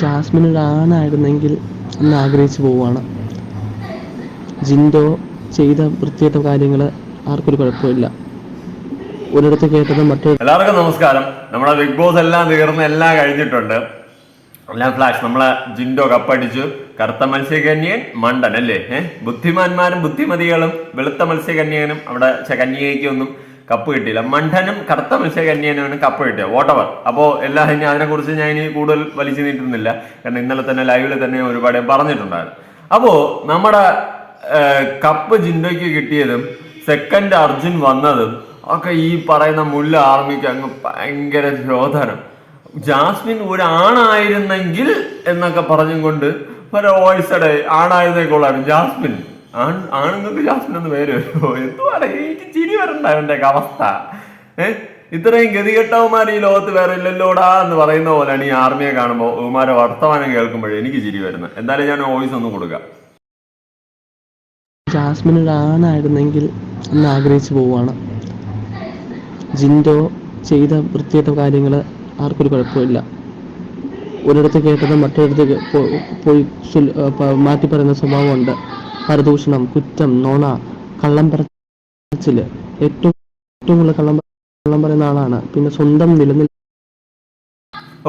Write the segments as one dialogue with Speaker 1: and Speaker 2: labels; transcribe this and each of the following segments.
Speaker 1: Jasmine ഒരു ആണായിരുന്നെങ്കിൽ എന്ന് ആഗ്രഹിച്ചു പോവുകയാണ്. ജിൻഡോ ചെയ്ത വൃത്തികെട്ട കാര്യങ്ങൾ ആർക്കൊരു കുഴപ്പമില്ല ഒരിടത്ത് കേട്ടത് മറ്റൊരു
Speaker 2: എല്ലാവർക്കും നമസ്കാരം. നമ്മുടെ ബിഗ് ബോസ് എല്ലാം തീർന്ന് എല്ലാം കഴിഞ്ഞിട്ടുണ്ട്. എല്ലാം ഫ്ലാഷ് നമ്മളെ ജിൻഡോ കപ്പടിച്ചു. കറുത്ത മത്സ്യകന്യൻ മണ്ടൻ അല്ലേ? ഏഹ് ബുദ്ധിമാന്മാരും ബുദ്ധിമതികളും വെളുത്ത മത്സ്യകന്യനും അവിടെ കന്യകയ്ക്കൊന്നും കപ്പ് കിട്ടിയില്ല. മണ്ഡനം കറുത്ത മത്സ്യകന്യനുമാണ് കപ്പ് കിട്ടിയത്. വോട്ടവർ അപ്പോൾ എല്ലാ ഇനി അതിനെക്കുറിച്ച് ഞാൻ ഇനി കൂടുതൽ വലിച്ചു നീട്ടുന്നില്ല. കാരണം ഇന്നലെ തന്നെ ലൈവിൽ തന്നെ ഒരുപാട് പറഞ്ഞിട്ടുണ്ടായിരുന്നു. അപ്പോ നമ്മുടെ കപ്പ് ജിൻഡോയ്ക്ക് കിട്ടിയതും സെക്കൻഡ് അർജുൻ വന്നതും ഒക്കെ ഈ പറയുന്ന മുല്ല ആർമിക്ക് അങ്ങ് ഭയങ്കര ശോധനം ജാസ്മിൻ ഒരാണായിരുന്നെങ്കിൽ എന്നൊക്കെ പറഞ്ഞും കൊണ്ട് ഒരു വോയിസടെ ആണായിരുന്നേക്കൊള്ളാണ് ജാസ്മിൻ. ആൺ ആണുങ്ങൾക്ക് ജാസ്മിൻ എന്ന് പേര് വരുമോ? എന്തുവാണ് എനിക്ക് ചിരി വരണ്ട അവന്റെ അവസ്ഥ? ഏഹ് ഇത്രയും ഗതികെട്ടവന്മാർ ഈ ലോകത്ത് വേറെ ഇല്ലല്ലോടാ എന്ന് പറയുന്ന പോലെയാണ് ഈ ആർമിയെ കാണുമ്പോൾ ഉമാരെ വർത്തമാനം കേൾക്കുമ്പോഴേ എനിക്ക് ചിരി വരുന്നത്. എന്തായാലും ഞാൻ വോയിസ് ഒന്ന് കൊടുക്കാം.
Speaker 1: ജാസ്മിൻ ഒരു ആണായിരുന്നെങ്കിൽ എന്ന് ആഗ്രഹിച്ചു പോവുകയാണ്. ജിൻഡോ ചെയ്ത വൃത്തികെട്ട കാര്യങ്ങൾ ആർക്കൊരു കുഴപ്പമില്ല. ഒരിടത്ത് കേട്ടത് മറ്റൊരിടത്ത് പോയി മാറ്റി പറയുന്ന സ്വഭാവമുണ്ട്. പരദൂഷണം കുറ്റം നോണ കള്ളം പറച്ചിൽ ഏറ്റവും ഏറ്റവും കൂടുതൽ കള്ളം കള്ളം പറയുന്ന ആളാണ്. പിന്നെ സ്വന്തം നിലനിൽ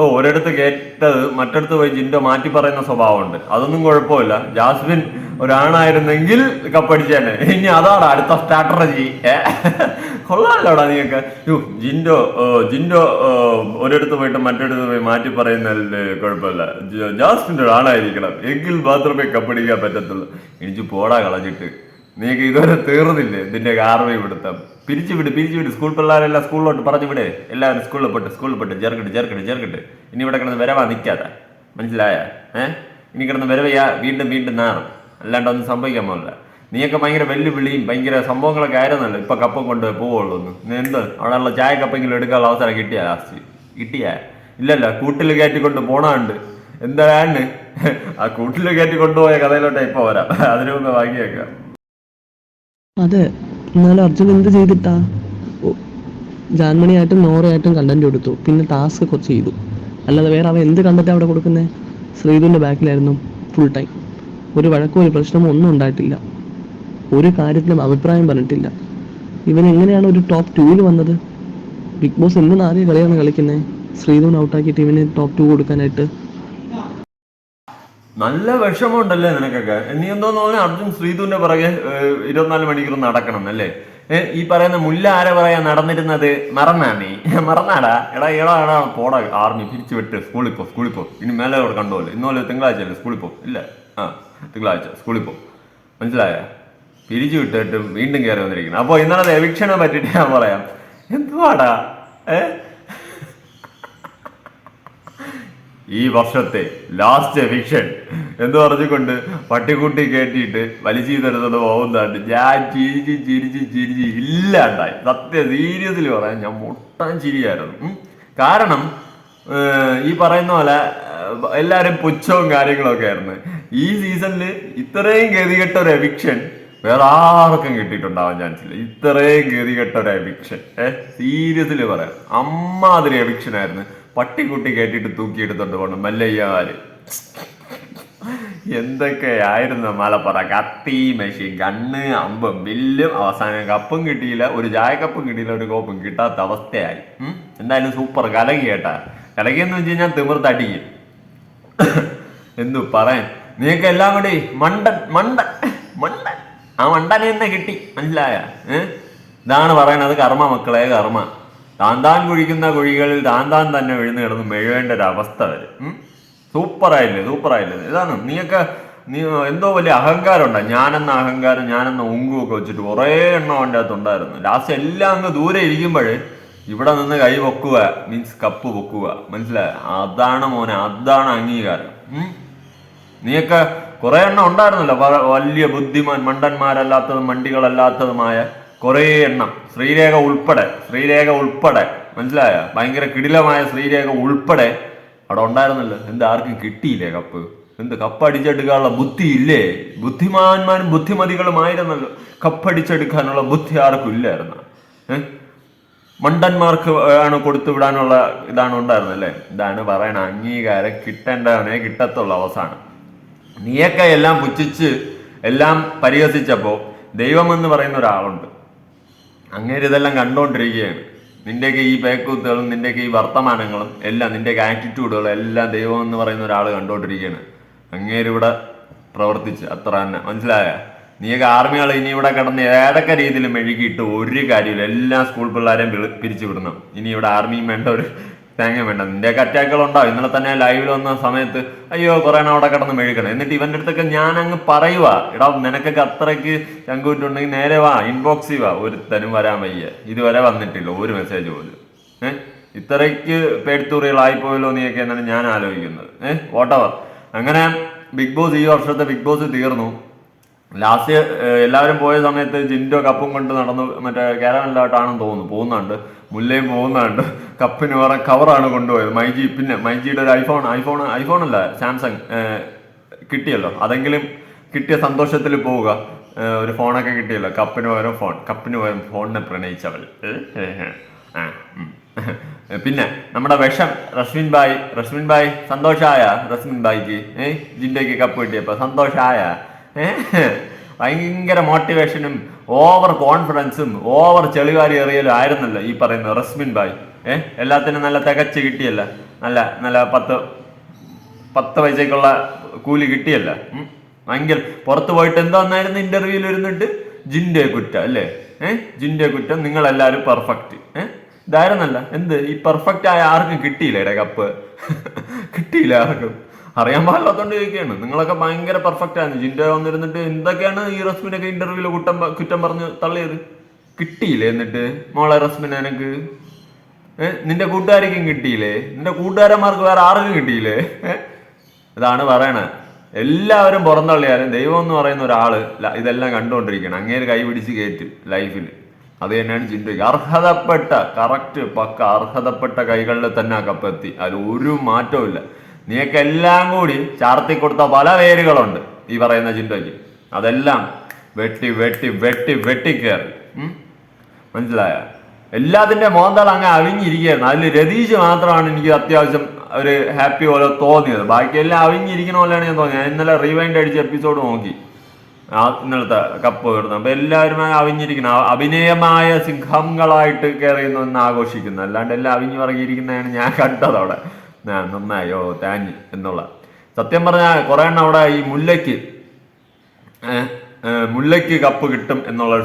Speaker 2: ഓ ഒരിടത്ത് കേട്ടത് മറ്റടുത്ത് പോയി ജിൻഡോ മാറ്റി പറയുന്ന സ്വഭാവമുണ്ട്. അതൊന്നും കുഴപ്പമില്ല. ജാസ്മിൻ ഒരാണായിരുന്നെങ്കിൽ കപ്പടിച്ചേനെ. ഇനി അതാണ് അടുത്ത സ്ട്രാറ്റജി കൊള്ളാമല്ലോടാ യ്യോ, ജിൻഡോ ജിൻഡോ ഒരിടത്ത് പോയിട്ട് മറ്റൊരിടത്ത് പോയി മാറ്റി പറയുന്നതിൽ കുഴപ്പമില്ല. ജാസ്റ്റിന്റെ ഒരാളായിരിക്കണം. എങ്കിൽ മാത്രമേ കപ്പടിക്കാൻ പറ്റത്തുള്ളൂ. എനിക്ക് പോടാ കളഞ്ഞിട്ട്. നീക്ക് ഇതുവരെ തീർന്നില്ലേ ഇതിന്റെ ആർമി പിടുത്തം? പിരിച്ചു വിട് പിരിച്ചു വിട്. സ്കൂൾ പിള്ളേരെല്ലാം സ്കൂളിലോട്ട് പറഞ്ഞു വിട്. എല്ലാവരും സ്കൂളിൽ പോട്ട് സ്കൂളിൽ പോട്ട് ചേർക്കട്ട് ചേർക്കട്ട് ചേർക്കട്ട്. ഇനി ഇവിടെ കിടന്ന് വരവാ നിൽക്കാതെ. മനസ്സിലായ? ഏഹ് ഇനി കിടന്ന് വരവയ്യാ വീണ്ടും വീണ്ടും നാറും. അല്ലാണ്ട് ഒന്നും സംഭവിക്കാൻ പോകില്ല നീയൊക്കെ ഭയങ്കര വെല്ലുവിളിയും ഭയങ്കര സംഭവങ്ങളൊക്കെ ആയിരുന്നല്ലോ ഇപ്പൊ കപ്പം കൊണ്ട് പോവുള്ളൂ എന്ത്? അവിടെയുള്ള ചായ കപ്പെങ്കിലും എടുക്കാനുള്ള അവസരം കിട്ടിയ ലാസ്റ്റ്? കിട്ടിയ? ഇല്ലല്ല കൂട്ടിൽ കയറ്റിക്കൊണ്ട് പോണാണ്ട്. എന്താണ് ആ കൂട്ടിൽ കയറ്റി കൊണ്ടുപോയ കഥയിലോട്ടെ ഇപ്പൊ വരാം. അതിനു മുമ്പ് വാങ്ങിയേക്കാം
Speaker 1: അതെ എന്നാലും അർജുൻ എന്ത് ചെയ്തിട്ടാ? ജാൻമണിയായിട്ടും നോറയായിട്ടും കണ്ടന്റ് കൊടുത്തു പിന്നെ ടാസ്ക് കുറച്ച് ചെയ്തു. അല്ലാതെ വേറെ അവൻ എന്ത് കണ്ടിട്ടാ അവിടെ കൊടുക്കുന്നത് ശ്രീധുവിന്റെ ബാക്കിലായിരുന്നു ഫുൾ ടൈം ഒരു വഴക്കോ ഒരു പ്രശ്നമോ ഒന്നും ഉണ്ടായിട്ടില്ല. ഒരു കാര്യത്തിലും അഭിപ്രായം പറഞ്ഞിട്ടില്ല. ഇവൻ എങ്ങനെയാണ് ഒരു ടോപ്പ് ടൂവിൽ വന്നത്? ബിഗ് ബോസ് എന്ത് നാല് കളിയാണ് കളിക്കുന്നത് ശ്രീധുവിന് ഔട്ടാക്കിയിട്ട് ഇവന് ടോപ്പ് ടു കൊടുക്കാനായിട്ട്.
Speaker 2: നല്ല വിഷമമുണ്ടല്ലേ നിനക്കൊക്കെ? നീ എന്തോന്ന് പറഞ്ഞാൽ അർജുൻ ശ്രീധുവിന്റെ പിറകെ ഇരുപത്തിനാല് മണിക്കൂർ നടക്കണം അല്ലേ? ഈ പറയുന്ന മുല്ല ആരെ പറയാ നടന്നിരുന്നത്? മറന്നാ നീ? മറന്നാടാ? എടാ എടാ എടാ പോടാ ആർമി പിരിച്ചു വിട്ട്. സ്കൂളിൽ പോ സ്കൂളിൽ പോ. ഇനി മേലെ അവിടെ കണ്ടോല്ലേ ഇന്നോലെ തിങ്കളാഴ്ച അല്ലേ സ്കൂളിൽ പോ. ഇല്ല. ആ തിങ്കളാഴ്ച. സ്കൂളിൽ പോ. മനസ്സിലായ? പിരിച്ചു വിട്ടിട്ടും വീണ്ടും കയറി വന്നിരിക്കുന്നു. അപ്പോൾ ഇന്നലത്തെ എവിക്ഷനെ പറ്റിയിട്ട് ഞാൻ പറയാം. എന്തുവാടാ? ഏ? ഈ വർഷത്തെ ലാസ്റ്റ് എവിക്ഷൻ എന്ന് പറഞ്ഞുകൊണ്ട് പട്ടിക്കുട്ടി കയറ്റിയിട്ട് വലിച്ചു തരുന്നത് പോകുന്നതായിട്ട് ഞാൻ ചിരിച്ച് ചിരിച്ച് ചിരിച്ച് ഇല്ലാണ്ടായി. സത്യ സീരിയസിൽ പറയാൻ ഞാൻ മുട്ടാൻ ചിരിയായിരുന്നു. കാരണം ഈ പറയുന്ന പോലെ എല്ലാവരും പുച്ഛവും കാര്യങ്ങളൊക്കെ ആയിരുന്നു. ഈ സീസണിൽ ഇത്രയും ഗതികെട്ട ഒരു എവിക്ഷൻ വേറെ ആർക്കും കിട്ടിയിട്ടുണ്ടാവാൻ ചാൻസ് ഇല്ല ഇത്രയും ഗതികെട്ട ഒരു എവിക്ഷൻ ഏഹ് സീരിയസ്ലി പറയാം. അമ്മാതിരി എവിക്ഷൻ ആയിരുന്നു. പട്ടിക്കുട്ടി കേട്ടിട്ട് തൂക്കിയെടുത്തോണ്ട് പോകണം മല്ലയ്യാര്. എന്തൊക്കെയായിരുന്നു മലപ്പുറ? കത്തി മെഷീൻ കണ്ണ് അമ്പും ബില്ലും അവസാനം കപ്പും കിട്ടിയില്ല. ഒരു ചായക്കപ്പും കപ്പും കിട്ടിയില്ല ഒരു കോപ്പും കിട്ടാത്ത അവസ്ഥയായി? എന്തായാലും സൂപ്പർ കലകി കേട്ടാ കലകിയെന്ന് വെച്ച് കഴിഞ്ഞാൽ തിമിർത്തടിക്കും. എന്തു പറയാൻ? നിങ്ങൾക്ക് എല്ലാം കൂടി മണ്ടൻ മണ്ടൻ മണ്ടൻ. ആ മണ്ടനെ തന്നെ കിട്ടി. മനസ്സിലായ? ഏഹ് ഇതാണ് പറയണത് കർമ്മ മക്കളെ കർമ്മ. താൻ താൻ കുഴിക്കുന്ന കുഴികളിൽ താൻ താൻ തന്നെ വിഴുന്ന് കിടന്ന് മെഴുകേണ്ട ഒരു അവസ്ഥ വരും? സൂപ്പറായില്ലേ സൂപ്പറായില്ലേ. ഇതാണ്. നീയൊക്കെ നീ എന്തോ വലിയ അഹങ്കാരം ഉണ്ടാ. ഞാനെന്ന അഹങ്കാരം ഞാനെന്ന ഉങ്കും ഒക്കെ വെച്ചിട്ട് കുറേ എണ്ണം അവന്റെ അകത്ത് ഉണ്ടായിരുന്നു. ലാസ്റ്റ് എല്ലാം അങ്ങ് ദൂരെ ഇരിക്കുമ്പോൾ ഇവിടെ നിന്ന് കൈ പൊക്കുക മീൻസ് കപ്പ് പൊക്കുക. മനസ്സിലായ? അതാണ് മോനെ അതാണ് അംഗീകാരം? നീയൊക്കെ കുറെ എണ്ണം ഉണ്ടായിരുന്നല്ലോ. വലിയ ബുദ്ധിമാൻ മണ്ടന്മാരല്ലാത്തതും മണ്ടികളല്ലാത്തതുമായ കുറെ എണ്ണം. ശ്രീരേഖ ഉൾപ്പെടെ ശ്രീരേഖ ഉൾപ്പെടെ. മനസ്സിലായ? ഭയങ്കര കിടിലമായ ശ്രീരേഖ ഉൾപ്പെടെ അവിടെ ഉണ്ടായിരുന്നല്ലോ. എന്ത് ആർക്കും കിട്ടിയില്ലേ കപ്പ്? എന്ത് കപ്പടിച്ചെടുക്കാനുള്ള ബുദ്ധി ഇല്ലേ ബുദ്ധിമാന്മാരും ബുദ്ധിമതികളുമായിരുന്നല്ലോ. കപ്പടിച്ചെടുക്കാനുള്ള ബുദ്ധി ആർക്കും ഇല്ലായിരുന്നു. മണ്ടന്മാർക്ക് ആണ് കൊടുത്തു വിടാനുള്ള ഇതാണ് ഉണ്ടായിരുന്നല്ലേ ഇതാണ് പറയണ അംഗീകാരം കിട്ടേണ്ടതാണേ കിട്ടത്തുള്ള അവസാനം. നീയൊക്കെ എല്ലാം പുച്ഛിച്ച് എല്ലാം പരിഹസിച്ചപ്പോൾ ദൈവമെന്ന് പറയുന്ന ഒരാളുണ്ട്. അങ്ങേര് ഇതെല്ലാം കണ്ടുകൊണ്ടിരിക്കുകയാണ് നിന്റെയൊക്കെ ഈ പേക്കൂത്തുകളും നിന്റെയൊക്കെ ഈ വർത്തമാനങ്ങളും എല്ലാം നിന്റെയൊക്കെ ആറ്റിറ്റ്യൂഡുകളും എല്ലാം ദൈവം എന്ന് പറയുന്ന ഒരാൾ കണ്ടുകൊണ്ടിരിക്കുകയാണ് അങ്ങേരിവിടെ പ്രവർത്തിച്ച് അത്ര തന്നെ. മനസ്സിലായ? നീയൊക്കെ ആർമികൾ ഇനി ഇവിടെ കിടന്ന് ഏതൊക്കെ രീതിയിൽ മെഴുകിയിട്ട് ഒരു കാര്യമില്ല എല്ലാ സ്കൂൾ പിള്ളേരെയും പിരിച്ചു വിടണം ഇനി ഇവിടെ ആർമിയും വേണ്ട ഒരു തേങ്ങ വേണ്ട നിന്റെയൊക്കെ അറ്റാക്കുകൾ ഉണ്ടാവും. ഇന്നലെ തന്നെ ലൈവിൽ വന്ന സമയത്ത് അയ്യോ കുറെ എണ്ണം അവിടെ കിടന്ന് മെഴുകണം. എന്നിട്ട് ഇവന്റെ അടുത്തൊക്കെ ഞാൻ അങ്ങ് പറയുക എടാ നിനക്കൊക്കെ അത്രയ്ക്ക് ചങ്കൂറ്റുണ്ടെങ്കിൽ നേരെ വാ ഇൻബോക്സിൽ വാ. ഒരുത്തനും വരാൻ വയ്യ. ഇതുവരെ വന്നിട്ടില്ല ഒരു മെസ്സേജ് പോലും. ഏഹ് ഇത്രയ്ക്ക് പേടിത്തൂറികളായിപ്പോയല്ലോ നീയൊക്കെ എന്നാണ് ഞാൻ ആലോചിക്കുന്നത്. ഏഹ് വോട്ടവർ അങ്ങനെ ബിഗ് ബോസ് ഈ വർഷത്തെ ബിഗ് ബോസ് തീർന്നു. ലാസ്റ്റ് എല്ലാവരും പോയ സമയത്ത് ജിൻഡോ കപ്പും കൊണ്ട് നടന്നു മറ്റേ കാരവനിലോട്ടാണെന്ന് തോന്നുന്നു. പോകുന്നുണ്ട്. മുല്ലയും പോകുന്നുണ്ട്. കപ്പിന് വേറെ കവറാണ് കൊണ്ടുപോയത്. മൈജി പിന്നെ മൈജിയുടെ ഒരു ഐഫോൺ ഐഫോൺ ഐഫോൺ അല്ല സാംസങ് കിട്ടിയല്ലോ. അതെങ്കിലും കിട്ടിയ സന്തോഷത്തിൽ പോവുക. ഒരു ഫോണൊക്കെ കിട്ടിയല്ലോ. കപ്പിന് പകരം ഫോൺ കപ്പിന് പകരം ഫോണിനെ പ്രണയിച്ചവൾ. പിന്നെ നമ്മുടെ വിഷം റസ്മിൻ ബായ് റസ്മിൻ ബായ് സന്തോഷായ? റസ്മിൻ ബായിക്ക് ഏഹ് ജിൻഡയ്ക്ക് കപ്പ് കിട്ടിയപ്പോ സന്തോഷായ? ഭയങ്കര മോട്ടിവേഷനും ഓവർ കോൺഫിഡൻസും ഓവർ ചെളിവാരി എറിയലും ആയിരുന്നല്ലോ ഈ പറയുന്ന റസ്മിൻ ബായ് ഏഹ് എല്ലാത്തിനും നല്ല തികച്ച് കിട്ടിയല്ല. നല്ല നല്ല പത്ത് പത്ത് പൈസക്കുള്ള കൂലി കിട്ടിയല്ല. ഭയങ്കര പുറത്ത് പോയിട്ട് എന്തോ വന്നായിരുന്നു ഇന്റർവ്യൂവിൽ ഇരുന്നിട്ട് ജിന്റെ കുറ്റം അല്ലേ? ഏഹ് ജിന്റെ കുറ്റം നിങ്ങളെല്ലാവരും പെർഫെക്റ്റ് ഏഹ് ഇതായിരുന്നല്ല. എന്ത്? ഈ പെർഫെക്റ്റ് ആയ ആർക്കും കിട്ടിയില്ല കപ്പ് കിട്ടിയില്ല ആർക്കും? അറിയാൻ പാടില്ലാത്തോണ്ട് ചോദിക്കുകയാണ് നിങ്ങളൊക്കെ ഭയങ്കര പെർഫെക്റ്റ് ആണ്. ജിൻഡ വന്നിരുന്നിട്ട് എന്തൊക്കെയാണ് ഈ റസ്മിനൊക്കെ ഇന്റർവ്യൂവിൽ കുറ്റം കുറ്റം പറഞ്ഞ് തള്ളിയത്? കിട്ടിയില്ലേ എന്നിട്ട്? മോളെ റസ്മിൻ എനക്ക് നിന്റെ കൂട്ടുകാരിക്കും കിട്ടിയില്ലേ? നിന്റെ കൂട്ടുകാരന്മാർക്ക് വേറെ ആർക്കും കിട്ടിയില്ലേ? ഇതാണ് പറയണത് എല്ലാവരും പുറന്തള്ളിയാലും ദൈവം എന്ന് പറയുന്ന ഒരാൾ ഇതെല്ലാം കണ്ടുകൊണ്ടിരിക്കണം. അങ്ങേര് കൈ പിടിച്ച് ലൈഫിൽ അത് തന്നെയാണ് ചിന്തയ്ക്ക് അർഹതപ്പെട്ട കറക്റ്റ് പക്ക അർഹതപ്പെട്ട കൈകളിൽ തന്നെ ആ കപ്പെത്തി അതിൽ ഒരു മാറ്റവും എല്ലാം കൂടി ചാർത്തി കൊടുത്ത പല പേരുകളുണ്ട് ഈ പറയുന്ന ചിന്തയ്ക്ക് അതെല്ലാം വെട്ടി വെട്ടി വെട്ടി വെട്ടിക്കേറി. മനസ്സിലായ? എല്ലാത്തിന്റെ മോന്തൽ അങ്ങ് അവിഞ്ഞിരിക്കുകയായിരുന്നു അതിൽ രതീഷ് മാത്രമാണ് എനിക്ക് അത്യാവശ്യം ഒരു ഹാപ്പി പോലെ തോന്നിയത്. ബാക്കിയെല്ലാം അവിഞ്ഞിരിക്കണ പോലെയാണ് ഞാൻ തോന്നിയത്. ഞാൻ ഇന്നലെ റീവൈൻഡ് അടിച്ച എപ്പിസോഡ് നോക്കി. ഇന്നലത്തെ കപ്പ് വരുന്നത്. അപ്പൊ എല്ലാവരും അവിഞ്ഞിരിക്കണം അഭിനയമായ സിംഹങ്ങളായിട്ട് കയറി നിന്ന് ആഘോഷിക്കുന്നു. അല്ലാണ്ട് എല്ലാം അവിഞ്ഞു പറകിയിരിക്കുന്നതാണ് ഞാൻ കണ്ടത് അവിടെ നന്നായി. ഓ താങ്ക് എന്നുള്ള. സത്യം പറഞ്ഞാൽ കുറെ എണ്ണം അവിടെ ഈ മുല്ലയ്ക്ക് മുല്ലയ്ക്ക് കപ്പ് കിട്ടും എന്നുള്ള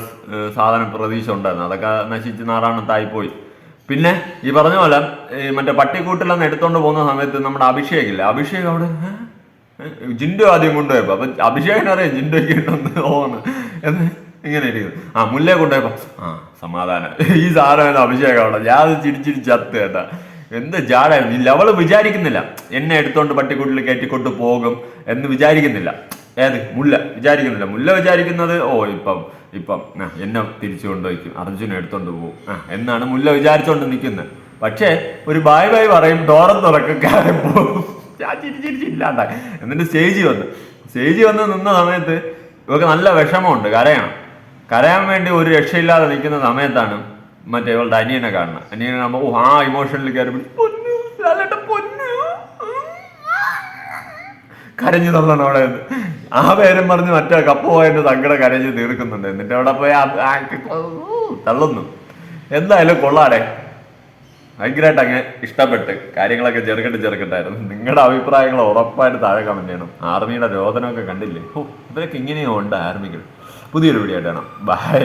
Speaker 2: സാധനം പ്രതീക്ഷ ഉണ്ടായിരുന്നു. അതൊക്കെ നശിച്ച് നാറാണത്തായി പോയി പിന്നെ ഈ പറഞ്ഞ പോലെ ഈ മറ്റേ പട്ടിക്കൂട്ടിലൊന്ന് എടുത്തോണ്ട് പോകുന്ന സമയത്ത് നമ്മുടെ അഭിഷേക് ഇല്ല? അഭിഷേക് അവിടെ ജിൻഡു ആദ്യം കൊണ്ടുപോയപ്പോ അപ്പൊ അഭിഷേകിനറിയാം ജിൻഡോയ്ക്ക് കിട്ടുന്നു തോന്നുന്നു. എന്ന് ഇങ്ങനെ ഇരിക്കുന്നു. ആ മുല്ലേ കൊണ്ടുപോയപ്പോ ആ സമാധാനം. ഈ സാധനം അഭിഷേകം അവിടെ. ഞാൻ ചിരിച്ചിരി ചത്ത് കേട്ടാ. എന്ത് ജാടായിരുന്നു ഈ ലെവൽ വിചാരിക്കുന്നില്ല. എന്നെ എടുത്തോണ്ട് പട്ടിക്കൂട്ടിൽ കയറ്റിക്കൊണ്ട് പോകും എന്ന് വിചാരിക്കുന്നില്ല. ഏത്? മുല്ല. വിചാരിക്കുന്നില്ല. മുല്ല വിചാരിക്കുന്നത് ഓ ഇപ്പം ഇപ്പം എന്നെ തിരിച്ചു കൊണ്ടുപോയിക്കും. അർജുനെ എടുത്തോണ്ട് പോകും എന്നാണ് മുല്ല വിചാരിച്ചോണ്ട് നിൽക്കുന്നത് പക്ഷേ ഒരു ബായ് ബായ് പറയും ഡോറം തുറക്കാരൻ പോകും. ഞാൻ ചിരിച്ചിരിച്ചില്ലാണ്ടായി എന്നിട്ട് സ്റ്റേജ് വന്ന്. സ്റ്റേജ് വന്ന് നിന്ന സമയത്ത് ഇവർക്ക് നല്ല വിഷമമുണ്ട്. കരയണം. കരയാൻ വേണ്ടി ഒരു രക്ഷയില്ലാതെ നിൽക്കുന്ന സമയത്താണ് മറ്റേ ഇവളുടെ അനിയനെ കാണണം. അനിയനെ കാണുമ്പോൾ ഓ ആ ഇമോഷനിൽ കയറി പൊന്നു പൊന്നു. കരഞ്ഞു തള്ളണം അവിടെ ആ പേരും പറഞ്ഞ് മറ്റേ കപ്പ പോയിട്ട് സങ്കടം കരഞ്ഞ് തീർക്കുന്നുണ്ട്. എന്നിട്ട് അവിടെ പോയി തള്ളുന്നു. എന്തായാലും കൊള്ളാടെ. ഭയങ്കരമായിട്ട് അങ്ങ് ഇഷ്ടപ്പെട്ട് കാര്യങ്ങളൊക്കെ ചെറുക്കട്ട് ചെറുക്കട്ടായിരുന്നു. നിങ്ങളുടെ അഭിപ്രായങ്ങൾ ഉറപ്പായിട്ട് താഴെ കമന്റ് ചെയ്യണം. ആർമിയുടെ രോദനമൊക്കെ കണ്ടില്ലേ? ഓ ഇവരൊക്കെ ഇങ്ങനെയോ ഉണ്ട് ആർമികൾ. പുതിയൊരു വീഡിയോ ആയിട്ടാണ് ബൈ